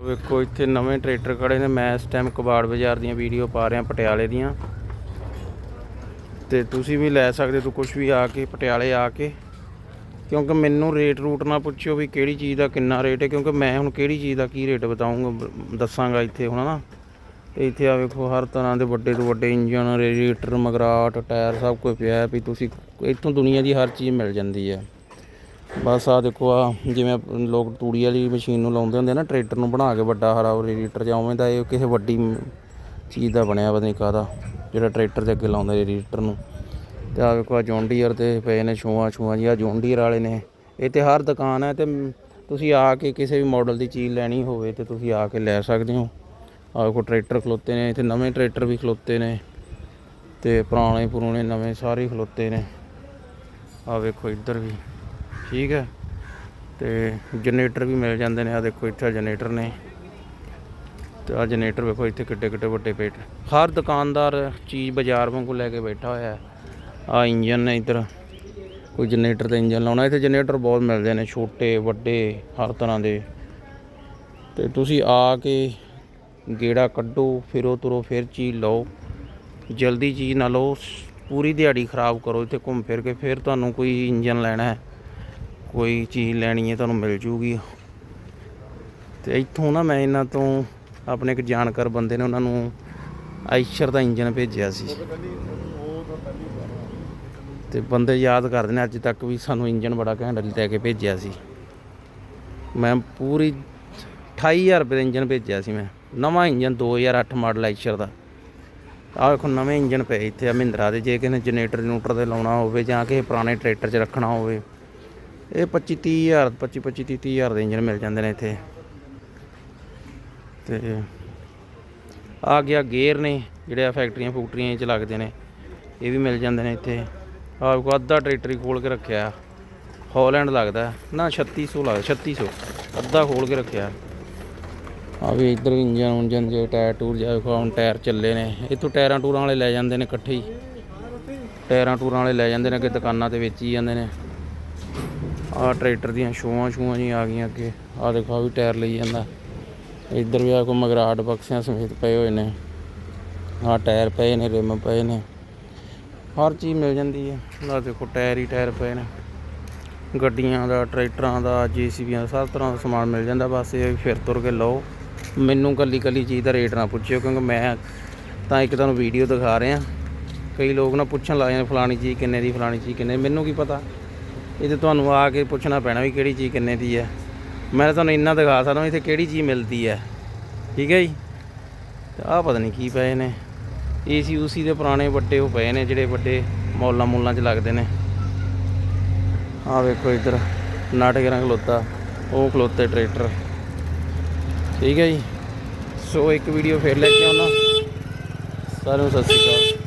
ਵੇਖੋ, ਇੱਥੇ ਨਵੇਂ ਟਰੈਕਟਰ ਖੜੇ ਨੇ। ਮੈਂ ਇਸ ਟਾਈਮ ਕਬਾੜ ਬਾਜ਼ਾਰ ਦੀਆਂ ਵੀਡੀਓ ਪਾ ਰਿਹਾ ਪਟਿਆਲੇ ਦੀਆਂ। ਤੇ ਤੁਸੀਂ ਵੀ ਲੈ ਸਕਦੇ ਤੂੰ ਕੁਝ ਵੀ ਆ ਕੇ, ਪਟਿਆਲੇ ਆ ਕੇ। ਕਿਉਂਕਿ ਮੈਨੂੰ ਰੇਟ ਰੂਟ ਨਾ ਪੁੱਛਿਓ ਵੀ ਕਿਹੜੀ ਚੀਜ਼ ਦਾ ਕਿੰਨਾ ਰੇਟ ਹੈ, ਕਿਉਂਕਿ ਮੈਂ ਹੁਣ ਕਿਹੜੀ ਚੀਜ਼ ਦਾ ਕੀ ਰੇਟ ਬਤਾਉਂਗਾ ਦੱਸਾਂਗਾ ਇੱਥੇ ਹੁਣ ਨਾ ਤੇ ਇੱਥੇ ਆ ਵੇਖੋ, ਹਰ ਤਰ੍ਹਾਂ ਦੇ ਵੱਡੇ ਤੋਂ ਵੱਡੇ ਇੰਜਨ ਰੇਡੀਏਟਰ, ਮਗਰਾਟ, ਟਾਇਰ ਸਭ ਕੁਝ ਪਿਆ ਵੀ ਤੁਸੀਂ ਇੱਥੋਂ ਦੁਨੀਆ ਦੀ ਹਰ ਚੀਜ਼ ਮਿਲ ਜਾਂਦੀ ਹੈ। ਬਸ ਆ ਦੇਖੋ ਆ ਜਿਵੇਂ ਲੋਕ ਤੂੜੀ ਵਾਲੀ ਮਸ਼ੀਨ ਨੂੰ ਲਾਉਂਦੇ ਹੁੰਦੇ ਆ ਨਾ, ਟਰੈਕਟਰ ਨੂੰ ਬਣਾ ਕੇ ਵੱਡਾ ਹਰਾ ਉਹ ਰੇਡੀਏਟਰ ਜਾਂ ਉਵੇਂ ਦਾ ਇਹ ਕਿਸੇ ਵੱਡੀ ਚੀਜ਼ ਦਾ ਬਣਿਆ ਪਤਾ ਨਹੀਂ ਕਾਹਦਾ, ਜਿਹੜਾ ਟਰੈਕਟਰ ਦੇ ਅੱਗੇ ਲਾਉਂਦਾ ਰੇਡੀਏਟਰ ਨੂੰ। ਤੇ ਆ ਵੇਖੋ ਆ ਜੌਂਡੀਅਰ ਤੇ ਪਏ ਨੇ ਛੂਆਂ ਛੂਆਂ ਜੀ ਆ ਜੌਂਡੀਅਰ ਵਾਲੇ ਨੇ। ਇਹ ਤੇ ਹਰ ਦੁਕਾਨ ਹੈ ਤੇ ਤੁਸੀਂ ਆ ਕੇ ਕਿਸੇ ਵੀ ਮਾਡਲ ਦੀ ਚੀਜ਼ ਲੈਣੀ ਹੋਵੇ ਤੇ ਤੁਸੀਂ ਆ ਕੇ ਲੈ ਸਕਦੇ ਹੋ। ਆ ਵੇਖੋ ਟਰੈਕਟਰ ਖਲੋਤੇ ਨੇ, ਇੱਥੇ ਨਵੇਂ ਟਰੈਕਟਰ ਵੀ ਖਲੋਤੇ ਨੇ ਤੇ ਪੁਰਾਣੇ ਪੁਰਾਣੇ ਨਵੇਂ ਸਾਰੇ ਖਲੋਤੇ ਨੇ। ਆ ਵੇਖੋ ਇੱਧਰ ਵੀ। ਠੀਕ ਹੈ। ਤੇ ਜਨਰੇਟਰ ਵੀ ਮਿਲ ਜਾਂਦੇ ਨੇ। ਆ ਦੇਖੋ, ਇੱਥੇ ਜਨਰੇਟਰ ਨੇ। ਤੇ ਆ ਜਨਰੇਟਰ ਵੇਖੋ, ਇੱਥੇ ਕਿੱਡੇ ਕਿੱਡੇ ਵੱਡੇ ਪੇਟ ਹਰ ਦੁਕਾਨਦਾਰ ਚੀਜ਼ ਬਾਜ਼ਾਰ ਵਾਂਗੂ ਲੈ ਕੇ ਬੈਠਾ ਹੋਇਆ ਹੈ। ਆ ਇੰਜਨ ਨੇ ਇੱਧਰ। ਕੋਈ ਜਨਰੇਟਰ ਦਾ ਇੰਜਨ ਲਾਉਣਾ। ਇੱਥੇ ਜਨਰੇਟਰ ਬਹੁਤ ਮਿਲਦੇ ਨੇ, ਛੋਟੇ, ਵੱਡੇ, ਹਰ ਤਰ੍ਹਾਂ ਦੇ। ਤੇ ਤੁਸੀਂ ਆ ਕੇ ਗੇੜਾ ਕੱਢੋ, ਫਿਰੋ ਤੁਰੋ, ਫਿਰ ਚੀਜ਼ ਲਓ। ਜਲਦੀ ਚੀਜ਼ ਨਾ ਲਓ। ਪੂਰੀ ਦਿਹਾੜੀ ਖਰਾਬ ਕਰੋ। ਇੱਥੇ ਘੁੰਮ ਫਿਰ ਕੇ ਫਿਰ ਤੁਹਾਨੂੰ ਕੋਈ ਇੰਜਨ ਲੈਣਾ ਹੈ। ਕੋਈ ਚੀਜ਼ ਲੈਣੀ ਹੈ ਤੁਹਾਨੂੰ ਮਿਲ ਜੂਗੀ। ਤੇ ਇੱਥੋਂ ਨਾ ਮੈਂ ਇਹਨਾਂ ਤੋਂ ਆਪਣੇ ਇੱਕ ਜਾਣਕਾਰ ਬੰਦੇ ਨੇ ਉਹਨਾਂ ਨੂੰ ਆਈਸ਼ਰ ਦਾ ਇੰਜਨ ਭੇਜਿਆ ਸੀ। ਤੇ ਬੰਦੇ ਯਾਦ ਕਰਦੇ ਨੇ ਅੱਜ ਤੱਕ ਵੀ ਸਾਨੂੰ ਇੰਜਨ ਬੜਾ ਘੈਂਟ ਲੈ ਕੇ ਭੇਜਿਆ ਸੀ। ਮੈਂ ਪੂਰੀ 28000 ਰੁਪਏ ਦਾ ਇੰਜਨ ਭੇਜਿਆ ਸੀ ਮੈਂ। ਨਵਾਂ ਇੰਜਨ 2008 ਮਾਡਲ ਆਈਸ਼ਰ ਦਾ। ਆਹ ਵੇਖੋ ਨਵੇਂ ਇੰਜਨ ਪਏ ਇੱਥੇ ਆ ਮਹਿੰਦਰਾ ਦੇ। ਜੇ ਕਿਸੇ ਨੇ ਜਨਰੇਟਰ ਜਨੂਟਰ ਤੇ ਲਾਉਣਾ ਹੋਵੇ ਜਾਂ ਕਿਸੇ ਪੁਰਾਣੇ ਟਰੈਕਟਰ 'ਚ ਰੱਖਣਾ ਹੋਵੇ। ਇਹ 25 30000 25 25 30 30000 ਦੇ ਇੰਜਨ ਮਿਲ ਜਾਂਦੇ ਨੇ ਇੱਥੇ। ਤੇ ਆ ਗਿਆ ਗੇਅਰ ਨੇ, ਜਿਹੜੇ ਆ ਫੈਕਟਰੀਆਂ, ਫੂਕਟਰੀਆਂ 'ਚ ਲੱਗਦੇ ਨੇ, ਇਹ ਵੀ ਮਿਲ ਜਾਂਦੇ ਨੇ ਇੱਥੇ। ਆਹ ਵੇਖੋ ਅੱਧਾ ਟਰੈਕਟਰ ਹੀ ਖੋਲ ਕੇ ਰੱਖਿਆ। ਹਾਲੈਂਡ ਲੱਗਦਾ। ਨਾ 3600 ਲੱਗਦਾ 3600 ਅੱਧਾ ਖੋਲ ਕੇ ਰੱਖਿਆ। ਆ ਵੀ ਇੱਧਰ ਵੀ ਇੰਜਨ ਉਂਜਨ ਜੇ ਟਾਇਰ ਟੂਰ ਜਾ ਵੇਖੋ ਹੁਣ ਟਾਇਰ ਚੱਲੇ ਨੇ। ਇੱਥੋਂ ਟਾਇਰਾਂ ਟੂਰਾਂ ਵਾਲੇ ਲੈ ਜਾਂਦੇ ਨੇ ਇਕੱਠੇ ਹੀ। ਟਾਇਰਾਂ ਟੂਰਾਂ ਵਾਲੇ ਲੈ ਜਾਂਦੇ ਨੇ, ਅੱਗੇ ਦੁਕਾਨਾਂ ਤੇ ਵੇਚੀ ਜਾਂਦੇ ਨੇ। ਆਹ ਟਰੈਕਟਰ ਦੀਆਂ ਸ਼ੋਆਂ ਸ਼ੂਆਂ ਜੀ ਆ ਗਈਆਂ ਅੱਗੇ। ਆਹ ਦੇਖੋ, ਆਹ ਵੀ ਟਾਇਰ ਲਈ ਜਾਂਦਾ। ਇੱਧਰ ਵੀ ਆ ਕੋ ਮਗਰਾਟ ਬਕਸਿਆਂ ਸਮੇਤ ਪਏ ਹੋਏ ਨੇ। ਆਹ ਟਾਇਰ ਪਏ ਨੇ, ਰਿਮ ਪਏ ਨੇ। ਹਰ ਚੀਜ਼ ਮਿਲ ਜਾਂਦੀ ਹੈ। ਆਹ ਦੇਖੋ, ਟਾਇਰ ਹੀ ਟਾਇਰ ਪਏ ਨੇ। ਗੱਡੀਆਂ ਦਾ, ਟਰੈਕਟਰਾਂ ਦਾ, ਜੀਸੀਬੀਆਂ ਦਾ, ਸਭ ਤਰ੍ਹਾਂ ਦਾ ਸਮਾਨ ਮਿਲ ਜਾਂਦਾ। ਬਸ ਇਹ ਵੀ ਫਿਰ ਤੁਰ ਕੇ ਲਓ। ਮੈਨੂੰ ਕੱਲੀ ਕੱਲੀ ਚੀਜ਼ ਦਾ ਰੇਟ ਨਾ ਪੁੱਛਿਓ, ਕਿਉਂਕਿ ਮੈਂ ਤਾਂ ਇੱਕ ਤੁਹਾਨੂੰ ਵੀਡੀਓ ਦਿਖਾ ਰਿਹਾ। ਕਈ ਲੋਕ ਨਾ ਪੁੱਛਣ ਲੱਗ ਜਾਂਦੇ, ਫਲਾਣੀ ਚੀਜ਼ ਕਿੰਨੇ ਦੀ, ਫਲਾਣੀ ਚੀਜ਼ ਕਿੰਨੇ ਦੀ। ਮੈਨੂੰ ਕੀ ਪਤਾ? ਇਹ ਤੇ ਤੁਹਾਨੂੰ ਆ ਕੇ ਪੁੱਛਣਾ ਪੈਣਾ ਵੀ ਕਿਹੜੀ ਚੀਜ਼ ਕਿੰਨੇ ਦੀ ਹੈ। ਮੈਂ ਤਾਂ ਤੁਹਾਨੂੰ ਇੰਨਾ ਦਿਖਾ ਸਕਦਾ ਇੱਥੇ ਕਿਹੜੀ ਚੀਜ਼ ਮਿਲਦੀ ਹੈ। ਠੀਕ ਹੈ ਜੀ? ਤੇ ਆਹ ਪਤਾ ਨਹੀਂ ਕੀ ਪਏ ਨੇ। ਏਸੀ ਉਸੀ ਦੇ ਪੁਰਾਣੇ ਵੱਡੇ ਉਹ ਪਏ ਨੇ ਜਿਹੜੇ ਵੱਡੇ ਮੌਲਾਂ ਮੂਲਾਂ 'ਚ ਲੱਗਦੇ ਨੇ। ਆਹ ਵੇਖੋ ਇੱਧਰ ਨਾਟਕ ਰੰਗ ਖਲੋਤਾ, ਉਹ ਖਲੋਤੇ ਟਰੈਕਟਰ। ਠੀਕ ਹੈ ਜੀ? ਸੋ ਇੱਕ ਵੀਡੀਓ ਫੇਰ ਲੈ ਕੇ ਆਉਣਾ ਸਾਰਿਆਂ ਨੂੰ ਸਤਿ ਸ਼੍ਰੀ ਅਕਾਲ।